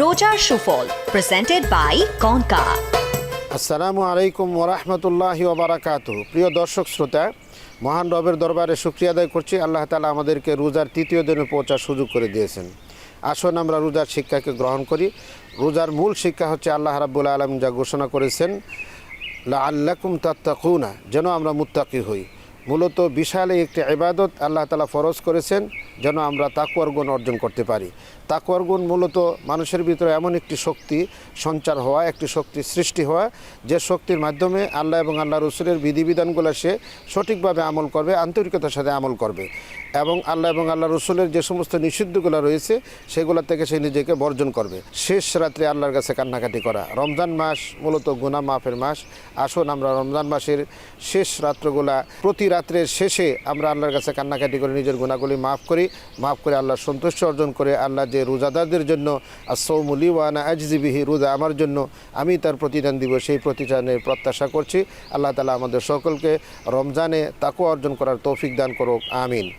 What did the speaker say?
রোজার সুফল presented by concha আসসালামু আলাইকুম ওরহমতুল্লাহ ওবরাকাত প্রিয় দর্শক শ্রোতা, মহান রবের দরবারে শুক্রিয়া আদায় করছি। আল্লাহ তালা আমাদেরকে রোজার তৃতীয় দিনে পৌঁছার সুযোগ করে দিয়েছেন। আসুন আমরা রোজার শিক্ষাকে গ্রহণ করি। রোজার মূল শিক্ষা হচ্ছে আল্লাহ রাব্বুল আলম যা ঘোষণা করেছেন লা আল্লাকুম তাত্তাকুনা যেন আমরা মুত্তাকি হই। মূলত বিশাল একটি ইবাদত আল্লাহ তালা ফরজ করেছেন যেন আমরা তাকুয়ার গুণ অর্জন করতে পারি। তাকুয়ার গুণ মূলত মানুষের ভিতরে এমন একটি শক্তি সঞ্চার হওয়া, একটি শক্তি সৃষ্টি হওয়া, যে শক্তির মাধ্যমে আল্লাহ এবং আল্লাহ রসুলের বিধিবিধানগুলো সে সঠিকভাবে আমল করবে, আন্তরিকতার সাথে আমল করবে এবং আল্লাহ এবং আল্লাহ রসুলের যে সমস্ত নিষিদ্ধগুলো রয়েছে, সেগুলো থেকে সে নিজেকে বর্জন করবে। শেষ রাত্রে আল্লাহর কাছে কান্নাকাটি করা। রমজান মাস মূলত গুনা মাফের মাস। আসুন আমরা রমজান মাসের শেষ রাত্রগুলা প্রতি রাত্রের শেষে আমরা আল্লাহর কাছে কান্নাকাটি করে নিজের গুণাগুলি মাফ করি। মাফ করে আল্লাহর সন্তুষ্ট অর্জন করে আল্লাহ যে রোজাদারদের জন্য আসৌমুলি ওয়ানা আজজিবিহি রোজা আমার জন্য আমি তার প্রতিদান দিব, সেই প্রতিদানের প্রত্যাশা করছি। আল্লাহ তালা আমাদের সকলকে রমজানে তাকু অর্জন করার তৌফিক দান করুক, আমিন।